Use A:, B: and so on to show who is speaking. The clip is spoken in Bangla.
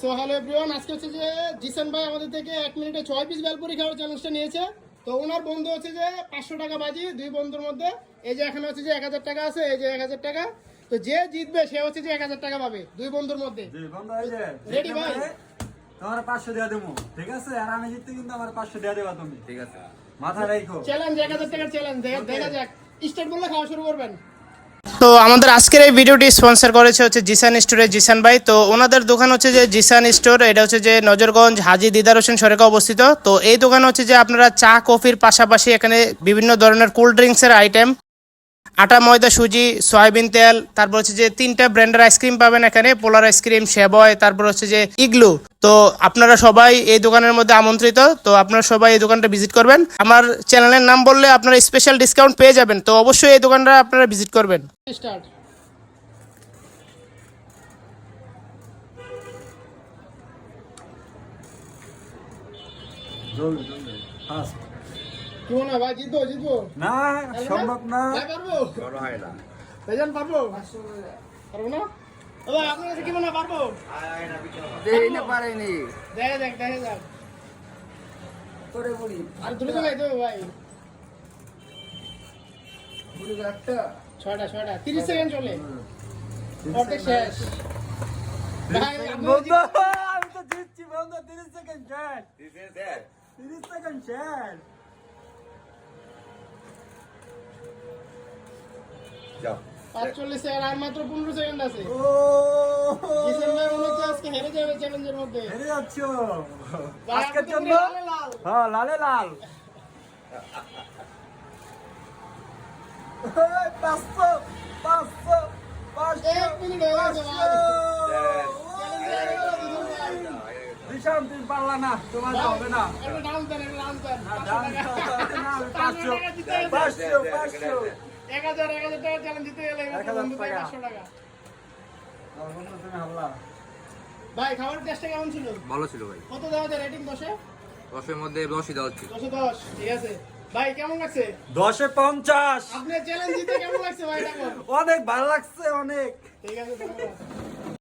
A: সো হ্যালো এভরিওয়ান আজকে হচ্ছে যে জিসান ভাই আমাদের থেকে এক মিনিটে ছয় পিস বেলপুরি খাওয়ার চ্যালেঞ্জটা নিয়েছে। তো ওনার বন্ধু হচ্ছে যে পাঁচশো টাকা বাজি দুই বন্ধুর মধ্যে। এই যে এখানে হচ্ছে যে এক হাজার টাকা আছে এই যে এক হাজার টাকা। তো যে জিতবে সে হচ্ছে যে এক হাজার টাকা পাবে দুই বন্ধুর মধ্যে।
B: জি বন্ধু এই যে
A: ভাই?
B: তোমার পাঁচশো দেওয়া দেবো। ঠিক আছে? আর আমি জিততে কিন্তু আমার পাঁচশো দেওয়া দেবা তুমি।
C: ঠিক আছে।
B: মাথা রাখো।
A: চ্যালেঞ্জ এক হাজার টাকার চ্যালেঞ্জ দেখা যাক। স্টার্ট করলে খাওয়া শুরু করবেন। তো আমাদের আজকের এই ভিডিওটি স্পন্সর করেছে হচ্ছে জিসান স্টোরে জিসান ভাই। তো ওনাদের দোকান হচ্ছে যে জিসান স্টোর, এটা হচ্ছে যে নজরগঞ্জ হাজি দিদার হোসেন সরেকা অবস্থিত। তো এই দোকান হচ্ছে যে আপনারা চা, কফির পাশাপাশি এখানে বিভিন্ন ধরনের কোল্ড ড্রিঙ্কসের আইটেম আটা ময়দা সুজি সয়াবিন তেল তারপর হচ্ছে যে তিনটা ব্র্যান্ডের আইসক্রিম পাবেন এখানে পোলার আইসক্রিম সেবয় তারপর হচ্ছে যে ইগলু। তো আপনারা সবাই এই দোকানের মধ্যে আমন্ত্রিত তো আপনারা সবাই এই দোকানটা ভিজিট করবেন। আমার চ্যানেলের নাম বললে আপনারা স্পেশাল ডিসকাউন্ট পেয়ে যাবেন তো অবশ্যই এই দোকানটা আপনারা ভিজিট করবেন। স্টার্ট
B: জলদি জলদি ফাস্ট
A: কি না ভাই জিতবো জিতবো।
B: না সম্ভব না।
A: পারব?
C: হয় না।
A: ভাইজান পারব? পারব না? ও আপনার কাছে কি মনে হয় পারব?
C: দেই না পারেনি
A: দেখা যাক দেখা যাক
C: তোরে বলি।
A: আর দুটো তো দেবো ভাই।
C: বলি একটা।
A: ছয়টা ছয়টা। তিরিশ সেকেন্ড চলে। অর্ধেক শেষ। ভাই
B: আমি তো জিতছি বন্ধু তিরিশ সেকেন্ড শেষ। তিরিশ সেকেন্ড শেষ।
C: যাও।
A: পাঁচচল্লিশ সেকেন্ড আর মাত্র পনেরো সেকেন্ড আছে। কিষেন ভাই মনে হচ্ছে আজকে হেরে যাবে চ্যালেঞ্জের মধ্যে।
B: হেরে যাচ্ছ। আজকের জন্য? হ্যাঁ লালে লাল। পাঁচশো পাঁচশো পাঁচশো
A: এক মিনিট হয়ে গেছে
B: তুমি পারলা না তোমার হবে না। না,
A: পাঁচশো পাঁচশো
B: পাঁচশো।
A: এক হাজার, এক হাজার টাকা চ্যালেঞ্জ দিতে গেলে
B: টাকা।
A: পাঁচশো ভাই খাবার টেস্টটা কেমন ছিল?
C: ভালো ছিল ভাই।
A: কত দেওয়া যায় রেটিং দশে?
C: দশের মধ্যে দশই দেওয়া হচ্ছে।
A: দশে দশ ঠিক আছে। ভাই কেমন লাগছে?
B: দশে পঞ্চাশ।
A: আপনার চ্যালেঞ্জ জিতে কেমন লাগছে ভাই
B: অনেক ভালো লাগছে অনেক।
A: ঠিক আছে